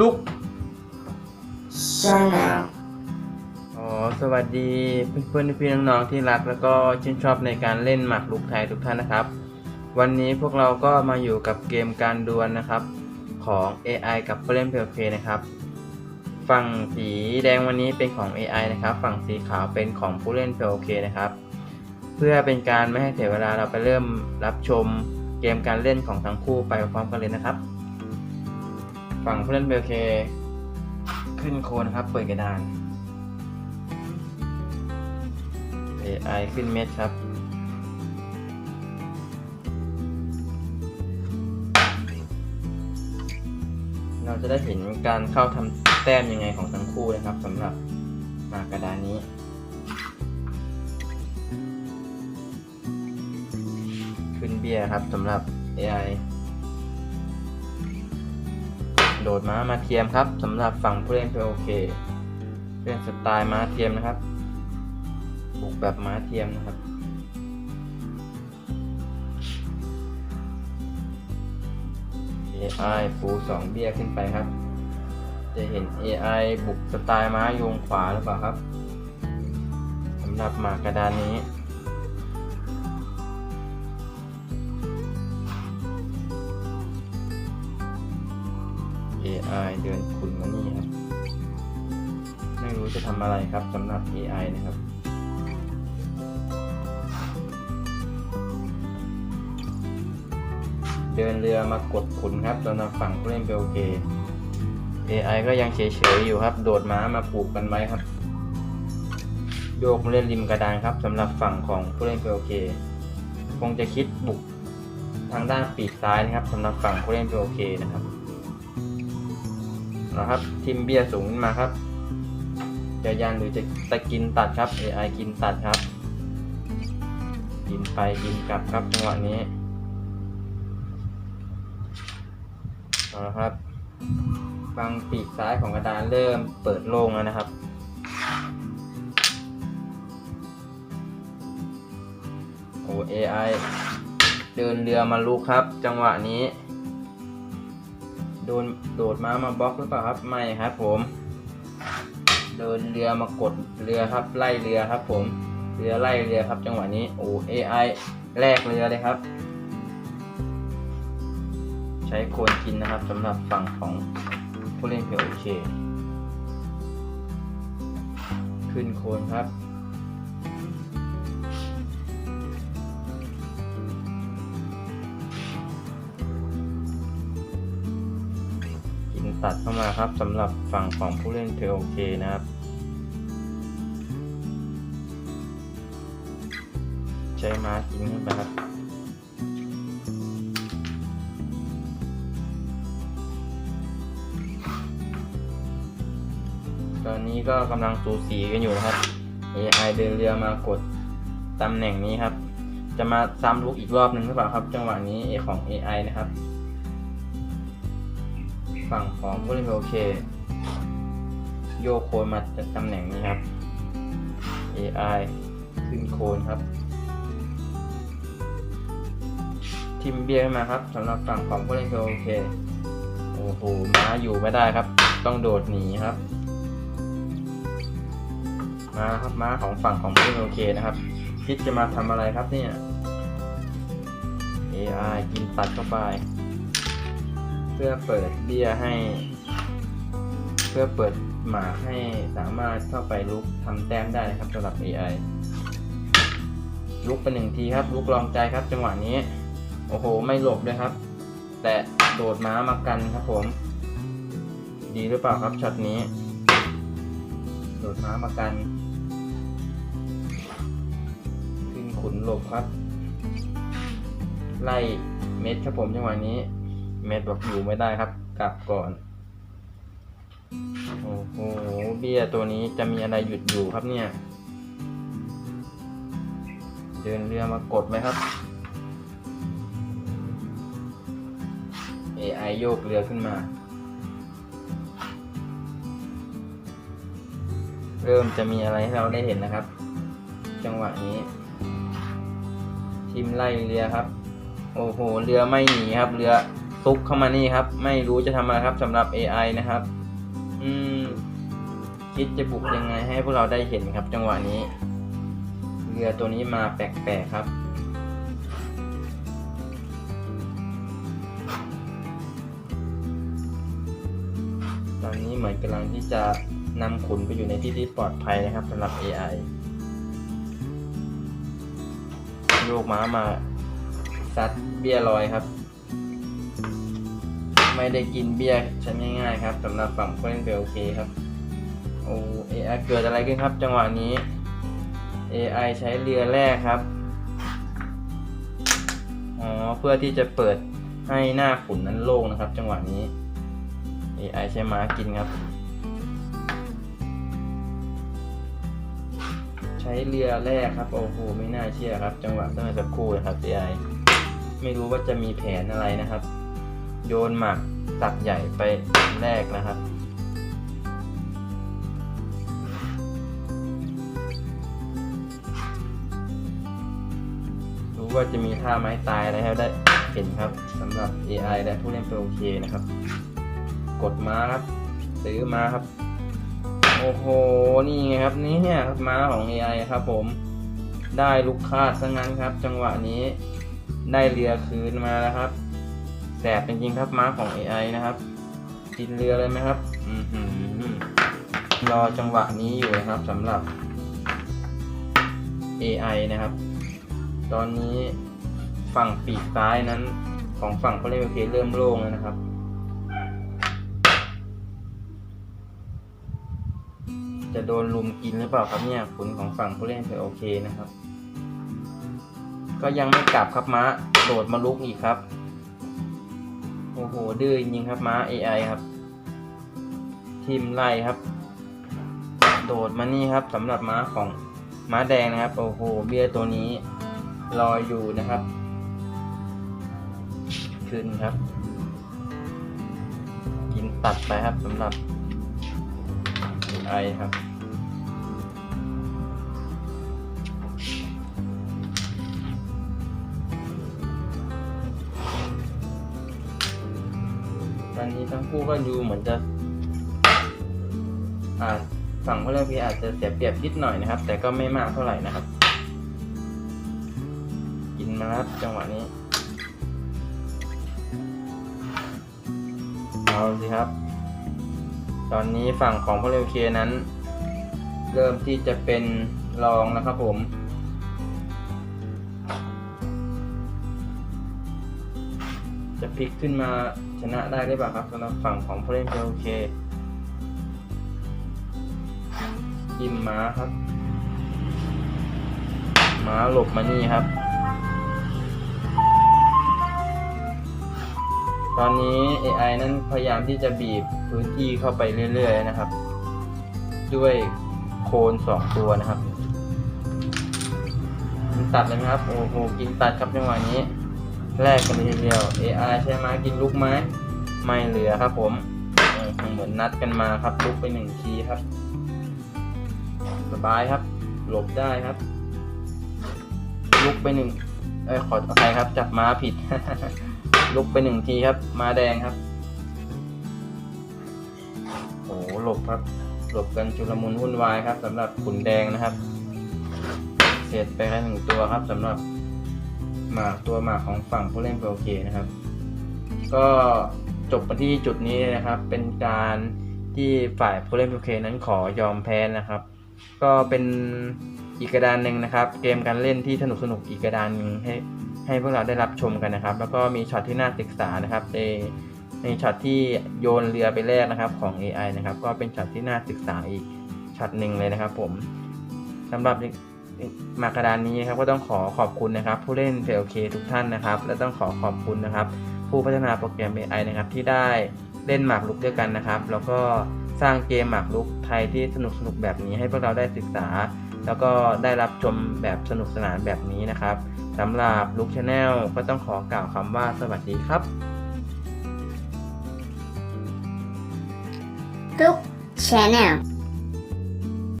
ลุก Channel อ๋อสวัสดีเพื่อนๆพี่ๆน้องๆที่รักแล้วก็ชื่นชอบในการเล่นหมากรุกไทยทุกท่านนะครับ วันนี้พวกเราก็มาอยู่กับเกมการดวลนะครับ ของ AI กับผู้เล่นเพลเพนะครับ ฝั่งสีแดงวันนี้เป็นของ AI นะครับ ฝั่งสีขาวเป็นของผู้เล่นเพลเคนะครับ เพื่อเป็นการไม่ให้เสียเวลาเราไปเริ่มรับชมเกมการเล่นของทั้งคู่ไปพร้อมกันเลยนะครับ ฝั่งผู้เล่นเพลเค ขึ้นโคนนะครับ เปิดกระดาน AI ขึ้นเม็ดครับ เราจะได้เห็นการเข้าทำแต้มยังไงของทั้งคู่นะครับสำหรับมากระดานนี้ขึ้นเบียร์ครับสำหรับ AI โดดม้ามาเทียมครับสำหรับฝั่งผู้เล่นเพลโอเคเล่นสไตล์ม้าเทียมนะครับบุกแบบม้าเทียมนะครับ AI ปูสองเบี้ยขึ้นไปครับ จะเห็น AI บุกสไตล์ม้าโยงขวาหรือเปล่าครับสำหรับหมากกระดานนี้ AI เดินขุนมานี่ครับ ไม่รู้จะทำอะไรครับสำหรับ AI นะครับ เดินเรือมากดขุนครับสำหรับฝั่งผู้เล่นเบลเก AI ก็ยังเฉยๆอยู่ครับ โดดม้ามาปลูกกันไว้ครับ โยกมาเล่นริมกระดานครับสำหรับฝั่งของผู้เล่นเบลเก คงจะคิดบุกทางด้านปีกซ้ายนะครับสำหรับฝั่งผู้เล่นเบลเกนะครับะครับทิมเบียสูงขึ้นมาครับ จะยันหรือจะตะกินตัดครับ AI กินตัดครับ กินไปกินกลับครับจังหวะนี้เอาละครับฟังปีกซ้ายของกระดานเริ่มเปิดโล่งแล้วนะครับโอ้ AI เดินเรือมาลุกครับ จังหวะนี้ โดนโดดม้ามาบล็อกหรือเปล่าครับไม่ครับผม เดินเรือมากดเรือครับไล่เรือครับ ผมเรือไล่เรือครับ จังหวะนี้โอ้ AI แลกเรือเลยครับ ใช้โคนกินนะครับสำหรับฝั่งของผู้เล่นเพลโอเคขึ้นโคนครับ ตัดเข้ามาครับสำหรับฝั่งของผู้เล่นเพลโอเคนะครับ ใช้ม้ากินขึ้นไปครับตอนนี้ก็กำลังสูสีกันอยู่นะครับ AI เดินเรือมากดตำแหน่งนี้ครับ จะมาซ้ำลุกอีกรอบหนึ่งหรือเปล่าครับ จังหวะนี้ของ AI นะครับ ฝั่งของผู้เล่นโอเค โยโคนมาจากตำแหน่งนี้ครับ AI ขึ้นโคนครับทิมเบียร์มาครับสำหรับฝั่งของผู้เล่นโอเค โอ้โหม้าอยู่ไม่ได้ครับ ต้องโดดหนีครับ มาครับม้าของฝั่งของผู้เล่นโอเคนะครับ คิดจะมาทำอะไรครับเนี่ย AI กินตัดเข้าไป พื่อเปิดเบี้ยให้ เพื่อเปิดหมากให้สามารถเข้าไปลุกทำแต้มได้นะครับสำหรับ AI ลุกไปหนึ่งทีครับ ลุกลองใจครับ จังหวะนี้ โอ้โห ไม่หลบเลยครับ แต่โดดม้ามากันครับผม ดีหรือเปล่าครับช็อตนี้ โดดม้ามากันขึ้นขุนหลบครับ ไล่เม็ดครับผมจังหวะนี้ เม็ดบอกอยู่ไม่ได้ครับ กลับก่อน โอ้โห เบี้ยตัวนี้จะมีอะไรหยุดอยู่ครับเนี่ย เดินเรือมากดไหมครับ AI โยกเรือขึ้นมา เริ่มจะมีอะไรให้เราได้เห็นนะครับ จังหวะนี้ ทีมไล่เรือครับ โอ้โห เรือไม่หนีครับ เรือ ซุกเข้ามานี่ครับ ไม่รู้จะทำอะไรครับสำหรับ AI นะครับ อืม คิดจะบุกยังไงให้พวกเราได้เห็นครับ จังหวะนี้ เรือตัวนี้มาแปลกๆครับตอนนี้เหมือนกำลังที่จะนำขุนไปอยู่ในที่ที่ปลอดภัยนะครับสำหรับ AI ลูกม้ามาซัดเบี้ยลอยครับ ไม่ได้กินเบี้ยชั้นง่ายๆครับสำหรับฝั่งผู้เล่นเบลเคครับโอ้ AI เกิดอะไรขึ้นครับ จังหวะนี้ AI ใช้เรือแรกครับอ๋อเพื่อที่จะเปิดให้หน้าขุนนั้นโล่งนะครับ จังหวะนี้ AI ใช้ม้ากินครับ ใช้เรือแรกครับโอ้โหไม่น่าเชื่อครับ จังหวะตั้งแต่สักครู่นะครับ AI ไม่รู้ว่าจะมีแผนอะไรนะครับ โยนหมักตักใหญ่ไปแรกนะครับ รู้ว่าจะมีท่าไม้ตายอะไรให้ได้เห็นครับสำหรับ AI และผู้เล่นโปรโอเคนะครับ กดม้าครับ ซื้อมาครับ โอ้โห นี่ไงครับนี่เนี่ยครับม้าของ AI ครับผมได้ลูกคาดซะงั้นครับ จังหวะนี้ได้เรือคืนมาแล้วครับ แสบจริงๆครับม้าของ AI นะครับกินเรือเลยไหมครับอืออรอจังหวะนี้อยู่นะครับสำหรับ AI นะครับ ตอนนี้ฝั่งปีกซ้ายนั้นของฝั่งเขาเรียกว่าเคเริ่มโล่งแล้วนะครับ จะโดนลุมกินหรือเปล่าครับเนี่ยขุนของฝั่งผู้เล่นเพอโอเคนะครับ ก็ยังไม่กลับครับม้าโดดมาลุกอีกครับ โอ้โหดื้อจริงครับม้า AI ครับ ทีมไล่ครับ โดดมานี่ครับสำหรับม้าของม้าแดงนะครับ โอ้โห เบี้ยตัวนี้รอยอยู่นะครับ ขึ้นครับ กินตัดไปครับสำหรับ AI ครับ ตอนนี้ทั้งคู่ก็ดูเหมือนจะฝั่งพลเรือนพีอาจจะเสียเปรียบนิดหน่อยนะครับ แต่ก็ไม่มากเท่าไหร่นะครับ กินมาแล้วครับจังหวะนี้ เอาสิครับ ตอนนี้ฝั่งของพลเรือนเคนั้น เริ่มที่จะเป็นรองแล้วครับผมจะพลิกขึ้นมา ชนะได้หรือเปล่าครับสำหรับฝั่งของผู้เล่นเ o เคยิมม้าครับ ม้าหลบมานี่ครับ ตอนนี้ AI นั้นพยายามที่จะบีบพื้นที่เข้าไปเรื่อยๆนะครับ ด้วยโคนสองตัวนะครับกินตัดเลยไหมครับ โอ้โหกินตัดครับจังหวะนี้ แรกกันเลยทีเดียว AI ใช่ไหมกินลูกไม้ไม่เหลือครับผมเหมือนนัดกันมาครับลุกไปหนึ่งทีครับ สบายครับ หลบได้ครับ ลุกไปหนึ่งเอ้ยขออภัยครับ จับม้าผิด ลุกไปหนึ่งทีครับ ม้าแดงครับโอ้หลบครับ หลบกันชุลมุนวุ่นวายครับสำหรับขุนแดงนะครับ เสร็จไปแค่หนึ่งตัวครับสำหรับ หมากตัวหมากของฝั่งผู้เล่นโอเคนะครับ ก็จบมาที่จุดนี้นะครับ เป็นการที่ฝ่ายผู้เล่นโอเคนั้นขอยอมแพ้นะครับ ก็เป็นอีกกระดานหนึ่งนะครับ เกมการเล่นที่สนุกสนุกอีกกระดานหนึ่งให้ให้พวกเราได้รับชมกันนะครับ แล้วก็มีช็อตที่น่าศึกษานะครับในในช็อตที่โยนเรือไปแรกนะครับของ AI นะครับ ก็เป็นช็อตที่น่าศึกษาอีกช็อตหนึ่งเลยนะครับ ผมสำหรับ มากระดานนี้ครับก็ต้องขอขอบคุณนะครับ ผู้เล่น PLK ทุกท่านนะครับ และต้องขอขอบคุณนะครับ ผู้พัฒนาโปรแกรม AI นะครับที่ได้เล่นหมากรุกด้วยกันนะครับ แล้วก็สร้างเกมหมากรุกไทยที่สนุกสนุกแบบนี้ให้พวกเราได้ศึกษา แล้วก็ได้รับชมแบบสนุกสนานแบบนี้นะครับสำหรับลุกชาแนลก็ต้องขอกล่าวคำว่าสวัสดีครับ Look Channel